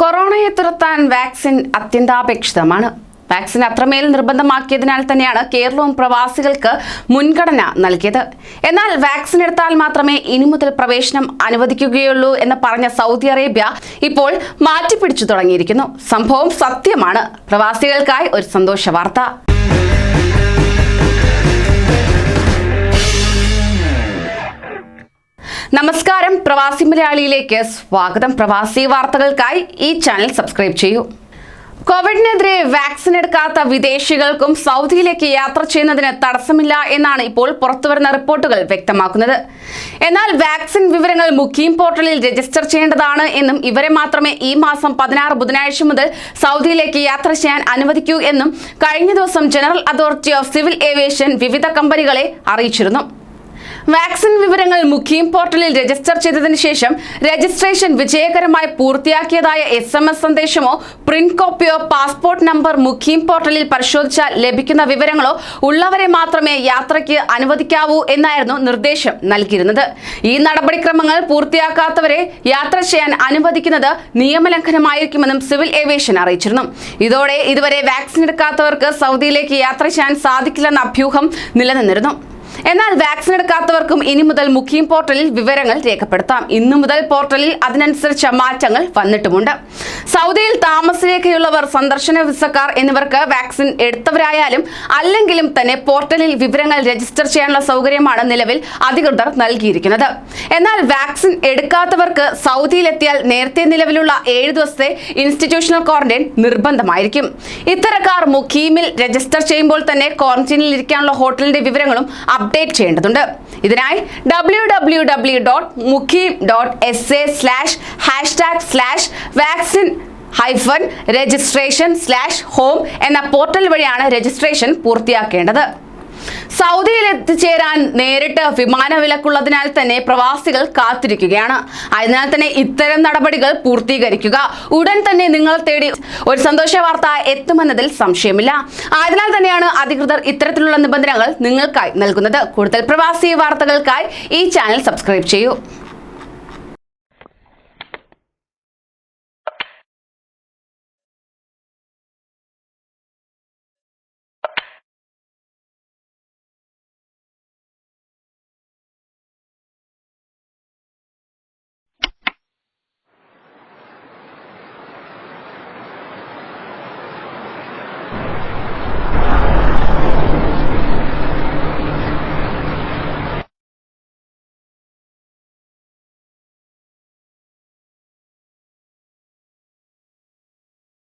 കൊറോണയെ തുരത്താൻ വാക്സിൻ അത്യന്താപേക്ഷിതമാണ്. വാക്സിൻ അത്രമേൽ നിർബന്ധമാക്കിയതിനാൽ തന്നെയാണ് കേരളവും പ്രവാസികൾക്ക് മുൻഗണന നൽകിയത്. എന്നാൽ വാക്സിൻ എടുത്താൽ മാത്രമേ ഇനി മുതൽ പ്രവേശനം അനുവദിക്കുകയുള്ളൂ എന്ന് പറഞ്ഞ സൗദി അറേബ്യ ഇപ്പോൾ മാറ്റിപ്പിടിച്ചു തുടങ്ങിയിരിക്കുന്നു. സംഭവം സത്യമാണ്. പ്രവാസികൾക്കായി ഒരു സന്തോഷ വാർത്ത. നമസ്കാരം. പ്രവാസി മലയാളിയിലേക്ക് സ്വാഗതം. പ്രവാസി വാർത്തകൾക്കായി ഈ ചാനൽ സബ്സ്ക്രൈബ് ചെയ്യൂ. കോവിഡിനെതിരെ വാക്സിൻ എടുക്കാത്ത വിദേശികൾക്കും സൗദിയിലേക്ക് യാത്ര ചെയ്യുന്നതിന് തടസ്സമില്ല എന്നാണ് ഇപ്പോൾ പുറത്തുവരുന്ന റിപ്പോർട്ടുകൾ വ്യക്തമാക്കുന്നത്. എന്നാൽ വാക്സിൻ വിവരങ്ങൾ മുഖീം പോർട്ടലിൽ രജിസ്റ്റർ ചെയ്യേണ്ടതാണ് എന്നും ഇവരെ മാത്രമേ ഈ മാസം പതിനാറ് ബുധനാഴ്ച മുതൽ സൗദിയിലേക്ക് യാത്ര ചെയ്യാൻ അനുവദിക്കൂ എന്നും കഴിഞ്ഞ ദിവസം general authority of civil aviation വിവിധ കമ്പനികളെ അറിയിച്ചിരുന്നു. വാക്സിൻ വിവരങ്ങൾ മുഖീം പോർട്ടലിൽ രജിസ്റ്റർ ചെയ്തതിനു ശേഷം രജിസ്ട്രേഷൻ വിജയകരമായി പൂർത്തിയാക്കിയതായ എസ് എം എസ് സന്ദേശമോ പ്രിന്റ് കോപ്പിയോ പാസ്പോർട്ട് നമ്പർ മുഖീം പോർട്ടലിൽ പരിശോധിച്ചാൽ ലഭിക്കുന്ന വിവരങ്ങളോ ഉള്ളവരെ മാത്രമേ യാത്രയ്ക്ക് അനുവദിക്കാവൂ എന്നായിരുന്നു നിർദ്ദേശം നൽകിയിരുന്നത്. ഈ നടപടിക്രമങ്ങൾ പൂർത്തിയാക്കാത്തവരെ യാത്ര ചെയ്യാൻ അനുവദിക്കുന്നത് നിയമലംഘനമായിരിക്കുമെന്നും സിവിൽ ഏവിയേഷൻ അറിയിച്ചിരുന്നു. ഇതോടെ ഇതുവരെ വാക്സിൻ എടുക്കാത്തവർക്ക് സൗദിയിലേക്ക് യാത്ര ചെയ്യാൻ സാധിക്കില്ലെന്ന അഭ്യൂഹം നിലനിന്നിരുന്നു. എന്നാൽ വാക്സിൻ എടുക്കാത്തവർക്കും ഇനി മുതൽ മുഖ്യം പോർട്ടലിൽ വിവരങ്ങൾ രേഖപ്പെടുത്താം. ഇന്നു മുതൽ പോർട്ടലിൽ അതിനനുസരിച്ച മാറ്റങ്ങൾ വന്നിട്ടുമുണ്ട്. സൗദിയിൽ താമസരേഖയുള്ളവർ സന്ദർശന വിസക്കാർ എന്നിവർക്ക് വാക്സിൻ എടുത്തവരായാലും അല്ലെങ്കിലും തന്നെ പോർട്ടലിൽ വിവരങ്ങൾ രജിസ്റ്റർ ചെയ്യാനുള്ള സൗകര്യമാണ് നിലവിൽ അധികൃതർ നൽകിയിരിക്കുന്നത്. എന്നാൽ വാക്സിൻ എടുക്കാത്തവർക്ക് സൗദിയിലെത്തിയാൽ നേരത്തെ നിലവിലുള്ള ഏഴ് ദിവസത്തെ ഇൻസ്റ്റിറ്റ്യൂഷണൽ ക്വാറന്റൈൻ നിർബന്ധമായിരിക്കും. ഇത്തരക്കാർ മുഖീമിൽ രജിസ്റ്റർ ചെയ്യുമ്പോൾ തന്നെ ക്വാറന്റൈനിൽ ഇരിക്കാനുള്ള ഹോട്ടലിന്റെ വിവരങ്ങളും അപ്ഡേറ്റ് ചെയ്യേണ്ടതുണ്ട്. ഇതിനായി W W W dot Muqeem dot S A slash hashtag slash vaccine hyphen registration slash home എന്ന പോർട്ടൽ വഴിയാണ് രജിസ്ട്രേഷൻ പൂർത്തിയാക്കേണ്ടത്. സൗദിയിൽ എത്തിച്ചേരാൻ നേരിട്ട് വിമാന വിലക്കുള്ളതിനാൽ തന്നെ പ്രവാസികൾ കാത്തിരിക്കുകയാണ്. അതിനാൽ തന്നെ ഇത്തരം നടപടികൾ പൂർത്തീകരിക്കുക. ഉടൻ തന്നെ നിങ്ങൾ തേടി ഒരു സന്തോഷ വാർത്ത എത്തുമെന്നതിൽ സംശയമില്ല. അതിനാൽ തന്നെയാണ് അധികൃതർ ഇത്തരത്തിലുള്ള നിബന്ധനകൾ നിങ്ങൾക്കായി നൽകുന്നത്. കൂടുതൽ പ്രവാസി വാർത്തകൾക്കായി ഈ ചാനൽ സബ്സ്ക്രൈബ് ചെയ്യൂ.